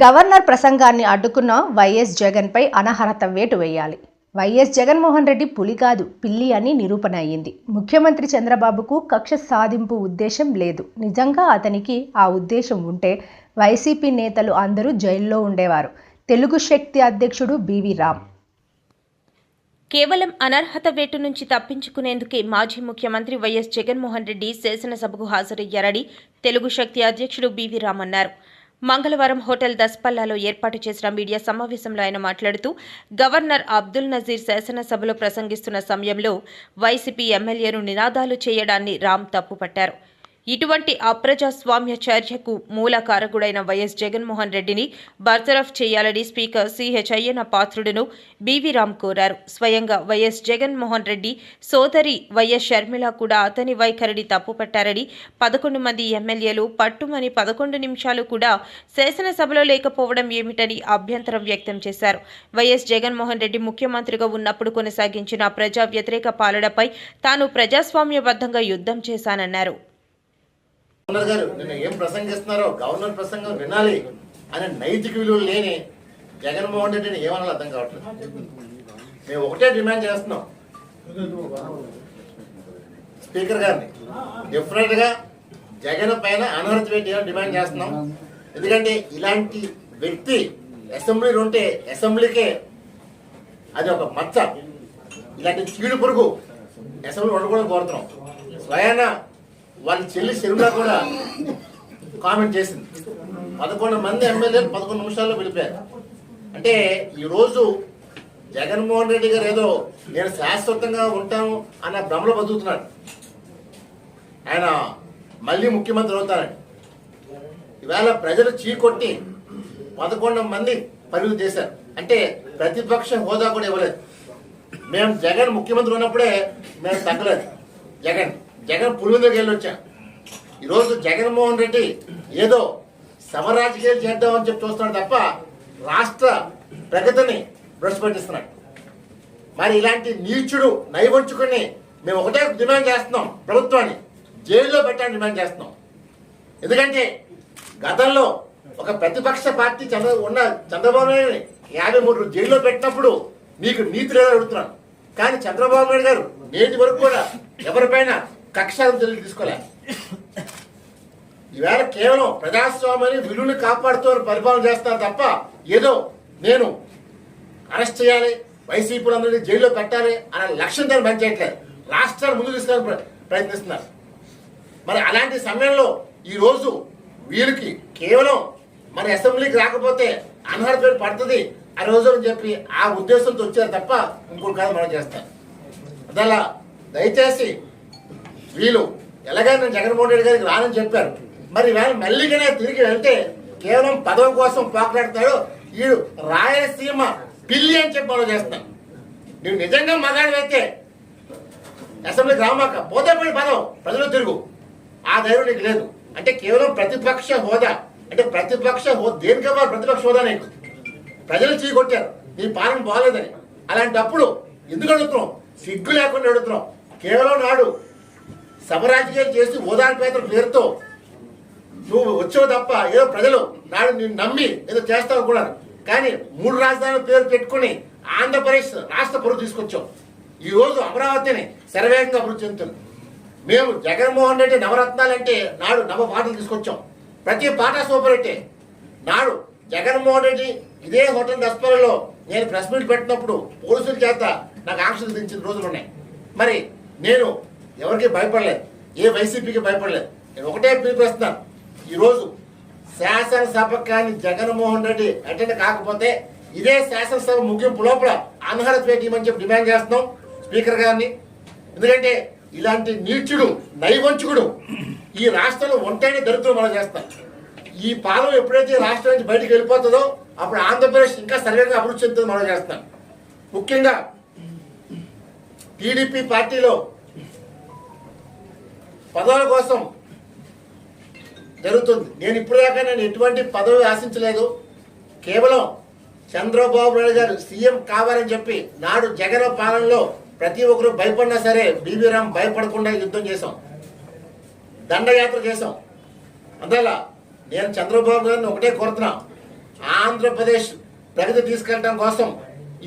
Governor ప్రసంగాన్ని అడ్డుకున్న YS జగన్పై అనర్హత వేటు వేయాలి. వైఎస్ జగన్మోహన్ రెడ్డి పులి కాదు పిల్లి అని నిరూపణ అయ్యింది. ముఖ్యమంత్రి చంద్రబాబుకు కక్ష సాధింపు ఉద్దేశం లేదు. నిజంగా అతనికి ఆ ఉద్దేశం ఉంటే వైసీపీ నేతలు అందరూ జైల్లో ఉండేవారు. తెలుగు శక్తి అధ్యక్షుడు బివి రామ్. కేవలం అనర్హత వేటు నుంచి తప్పించుకునేందుకే మాజీ ముఖ్యమంత్రి వైఎస్ జగన్మోహన్ రెడ్డి శాసనసభకు హాజరయ్యారని తెలుగు శక్తి అధ్యక్షుడు బీవీ రామ్ అన్నారు. మంగళవారం హోటల్ దస్పల్లాలో ఏర్పాటు చేసిన మీడియా సమావేశంలో ఆయన మాట్లాడుతూ గవర్నర్ అబ్దుల్ నజీర్ శాసనసభలో ప్రసంగిస్తున్న సమయంలో వైసీపీ ఎమ్మెల్యేను నినాదాలు చేయడాన్ని రామ్ తప్పుపట్టారు. ఇటువంటి అప్రజాస్వామ్య చర్యకు మూల కారకుడైన వైఎస్ జగన్మోహన్ రెడ్డిని బర్తరఫ్ చేయాలని స్పీకర్ సిహెచ్ అయ్యన్న పాత్రుడును బీవీ రామ్ కోరారు. స్వయంగా వైఎస్ జగన్మోహన్ రెడ్డి సోదరి వైఎస్ షర్మిల కూడా అతని వైఖరిని తప్పుపట్టారని పదకొండు మంది ఎమ్మెల్యేలు పట్టుమని పదకొండు నిమిషాలు కూడా శాసనసభలో లేకపోవడం ఏమిటని అభ్యంతరం వ్యక్తం చేశారు. వైఎస్ జగన్మోహన్ రెడ్డి ముఖ్యమంత్రిగా ఉన్నప్పుడు కొనసాగించిన ప్రజా వ్యతిరేక పాలనపై తాను ప్రజాస్వామ్యబద్ధంగా యుద్ధం చేశానన్నారు. గవర్నర్ గారు నిన్న ఏం ప్రసంగిస్తున్నారో గవర్నర్ ప్రసంగం వినాలి అనే నైతిక విలువలు లేని జగన్మోహన్ రెడ్డిని ఏమనాలి అర్థం కావట్లేదు. మేము ఒకటే డిమాండ్ చేస్తున్నాం. స్పీకర్ గారిని డిఫరెంట్గా జగన్ పైన అనర్హత పెట్టి డిమాండ్ చేస్తున్నాం. ఎందుకంటే ఇలాంటి వ్యక్తి అసెంబ్లీలు ఉంటే అసెంబ్లీకే అది ఒక మచ్చ. ఇలాంటి చీడు పురుగు అసెంబ్లీ ఉండకూడదు కోరుతున్నాం. స్వయాన వాళ్ళ చెల్లి శర్మిల కూడా కామెంట్ చేసింది. పదకొండు మంది ఎమ్మెల్యేలు పదకొండు నిమిషాల్లో పిలిపారు అంటే ఈరోజు జగన్మోహన్ రెడ్డి గారు ఏదో నేను శాశ్వతంగా ఉంటాను అన్న భ్రమలో బతుకుతున్నాడు. ఆయన మళ్ళీ ముఖ్యమంత్రి అవుతారని. ఈవేళ ప్రజలు చీకొట్టి పదకొండు మంది పరిమితి చేశారు. అంటే ప్రతిపక్ష హోదా కూడా ఇవ్వలేదు. మేము జగన్ ముఖ్యమంత్రి ఉన్నప్పుడే మేము తగ్గలేదు. జగన్ జగన్ పులివెందుకు వెళ్ళి వచ్చాం ఈరోజు జగన్మోహన్ రెడ్డి ఏదో సమరాజకీయాలు చేద్దామని చెప్పి చూస్తున్నాడు తప్ప రాష్ట్ర ప్రగతిని భ్రష్పట్టిస్తున్నాడు మరి ఇలాంటి నీచుడు నైవంచుకుని మేము ఒకటే డిమాండ్ చేస్తున్నాం ప్రభుత్వాన్ని. జైల్లో పెట్టాలని డిమాండ్ చేస్తున్నాం. ఎందుకంటే గతంలో ఒక ప్రతిపక్ష పార్టీ చంద్ర ఉన్న చంద్రబాబు నాయుడు యాభై మూడు జైల్లో పెట్టినప్పుడు మీకు నీతి లేదని అడుగుతున్నాను. కానీ చంద్రబాబు నాయుడు గారు నేటి వరకు కూడా ఎవరిపైన కక్షాలను చర్యలు తీసుకోలే. ఈవేళ కేవలం ప్రజాస్వామ్యాన్ని విలువని కాపాడుతూ పరిపాలన చేస్తారు తప్ప ఏదో నేను అరెస్ట్ చేయాలి వైసీపీలందరినీ జైల్లో పెట్టాలి అనే లక్ష్యంతో పనిచేయట్లేదు రాష్ట్రాన్ని ముందు తీసుకెళ్ళి ప్ర- ప్రయత్నిస్తున్నారు. మరి అలాంటి సమయంలో ఈరోజు వీరికి కేవలం మన అసెంబ్లీకి రాకపోతే అనర్హత పేరు పడుతుంది ఆ రోజు అని చెప్పి ఆ ఉద్దేశంతో వచ్చారు తప్ప ఇంకోటి కాదు మనం చేస్తాం. అదలా దయచేసి వీళ్ళు ఎలాగైనా జగన్మోహన్ రెడ్డి గారికి రానని చెప్పారు. మరి వేళ మళ్ళీగానే తిరిగి వెళ్తే కేవలం పదవి కోసం పోకలాడతాడు వీడు రాయలసీమ పిల్లి అని చెప్పి మనం చేస్తాం నువ్వు నిజంగా మగాడివైతే అసెంబ్లీకి రామాక పోతే పోయి పదం ప్రజలు తిరుగు. ఆ ధైర్యం నీకు లేదు. అంటే కేవలం ప్రతిపక్ష హోదా. అంటే ప్రతిపక్ష హోదా దేనికి ప్రతిపక్ష హోదా నీకు. ప్రజలు చీకొట్టారు నీ పాలన బాగాలేదని. అలాంటప్పుడు ఎందుకు అడుగుతున్నాం సిగ్గు లేకుండా అడుగుతున్నాం కేవలం నాడు సభ రాజకీయాలు చేసి ఓదార్పేతల పేరుతో. నువ్వు వచ్చావు తప్ప ఏదో ప్రజలు నాడు నిన్ను నమ్మి ఏదో చేస్తావు కూడా. కానీ మూడు రాజధానుల పేరు పెట్టుకుని ఆంధ్రప్రదేశ్ రాష్ట్ర పొరుగు తీసుకొచ్చావు. ఈ రోజు అమరావతిని శరవేగంగా అభివృద్ధి చెందుతుంది. మేము జగన్మోహన్ రెడ్డి నవరత్నాలంటే నాడు నవ పాటలు తీసుకొచ్చాం. ప్రతి పాట సూపర్ హిట్టే నాడు జగన్మోహన్ రెడ్డి ఇదే హోటల్ దస్పలలో నేను ప్రెస్ మీట్ పెట్టినప్పుడు పోలీసుల చేత నాకు ఆంక్షలు దించిన రోజులు ఉన్నాయి మరి నేను ఎవరికి భయపడలేదు ఏ వైసీపీకి భయపడలేదు నేను ఒకటే పిలిపిస్తున్నాను ఈరోజు శాసనసభ కానీ జగన్మోహన్ రెడ్డి అటెండ్ కాకపోతే ఇదే శాసనసభ ముగింపు లోపల అనర్హత వేయమని చెప్పి డిమాండ్ చేస్తున్నాం స్పీకర్ గారిని. ఎందుకంటే ఇలాంటి నీచుడు నైవంచుకుడు ఈ రాష్ట్రంలో ఒంటైన దరిద్రం మనం చేస్తాం. ఈ పాలన ఎప్పుడైతే రాష్ట్రం నుంచి బయటకు వెళ్ళిపోతుందో అప్పుడు ఆంధ్రప్రదేశ్ ఇంకా సరిగ్గా అభివృద్ధి చెందుతుంది మనం చేస్తాం ముఖ్యంగా టీడీపీ పార్టీలో పదవుల కోసం జరుగుతుంది. నేను ఇప్పటిదాకా నేను ఎటువంటి పదవి ఆశించలేదు. కేవలం చంద్రబాబు నాయుడు గారు సీఎం కావాలని చెప్పి నాడు జగన్ పాలనలో ప్రతి ఒక్కరు భయపడినా సరే బీబీ రామ్ భయపడకుండా యుద్ధం చేశాం. దండయాత్ర చేశాం. అందువల్ల నేను చంద్రబాబు గారిని ఒకటే కోరుతున్నా. ఆంధ్రప్రదేశ్ ప్రగతి తీసుకెళ్ళడం కోసం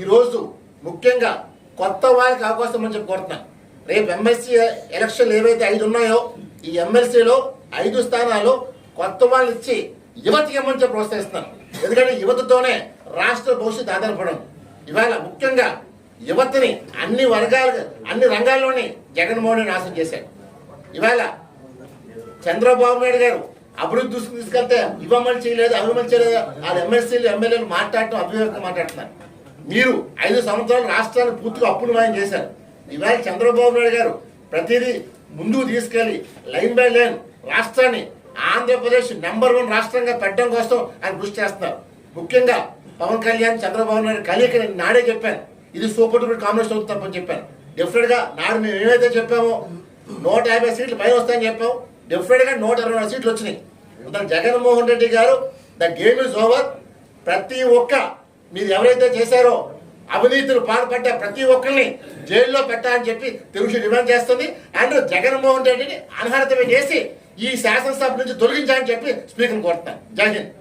ఈరోజు ముఖ్యంగా కొత్త వారికి అవకాశం అని చెప్పి కోరుతున్నాను రేపు ఎమ్మెల్సీ ఎలక్షన్లు ఏవైతే ఐదు ఉన్నాయో ఈ ఎమ్మెల్సీలో ఐదు స్థానాలు కొత్త వాళ్ళు ఇచ్చి యువతకి ఇవ్వమని చెప్పి ప్రోత్సహిస్తున్నాను ఎందుకంటే యువతతోనే రాష్ట్ర భవిష్యత్తు ఆధారపడం ఇవాళ ముఖ్యంగా యువతని అన్ని వర్గాల అన్ని రంగాల్లోని జగన్మోహన్ రెడ్డి నాశనం చేశాడు. ఇవాళ చంద్రబాబు నాయుడు గారు అభివృద్ధి దృష్టికి తీసుకెళ్తే ఇవ్వమని చేయలేదు అభిమని చేయలేదు? వాళ్ళ ఎమ్మెల్సీలు ఎమ్మెల్యేలు మాట్లాడటం అభివేకంగా మాట్లాడుతున్నారు. మీరు ఐదు సంవత్సరాలు రాష్ట్రాన్ని పూర్తిగా అప్పులు మాయం చేశారు. ఇవాళ చంద్రబాబు నాయుడు గారు ప్రతిదీ ముందుకు తీసుకెళ్ళి లైన్ బై లైన్ రాష్ట్రాన్ని ఆంధ్రప్రదేశ్ నెంబర్ వన్ రాష్ట్రంగా పెట్టడం కోసం ఆయన కృషి చేస్తున్నారు. ముఖ్యంగా పవన్ కళ్యాణ్ చంద్రబాబు నాయుడు కలియక నేను నాడే చెప్పాను. ఇది సూపర్ టూపర్ కాంగ్రెస్ అవుతుంది తప్పని చెప్పాను. డెఫినెట్గా నాడు మేము ఏమైతే చెప్పామో నూట యాభై సీట్లు పైన వస్తాయని చెప్పాం డెఫినెట్గా నూట ఇరవై నాలుగు సీట్లు వచ్చినాయి. అందులో జగన్మోహన్ రెడ్డి గారు ద గేమ్ ఇస్ ఓవర్. ప్రతి ఒక్క మీరు ఎవరైతే చేశారో అవినీతులు పాల్పడ్డ ప్రతి ఒక్కరిని జైల్లో పెట్టాలని చెప్పి తెలుగు డిమాండ్ చేస్తుంది. అండ్ జగన్మోహన్ రెడ్డిని అనర్హత చేసి ఈ శాసనసభ నుంచి తొలగించాలని చెప్పి స్పీకర్ కోరుతాను జై హింద్.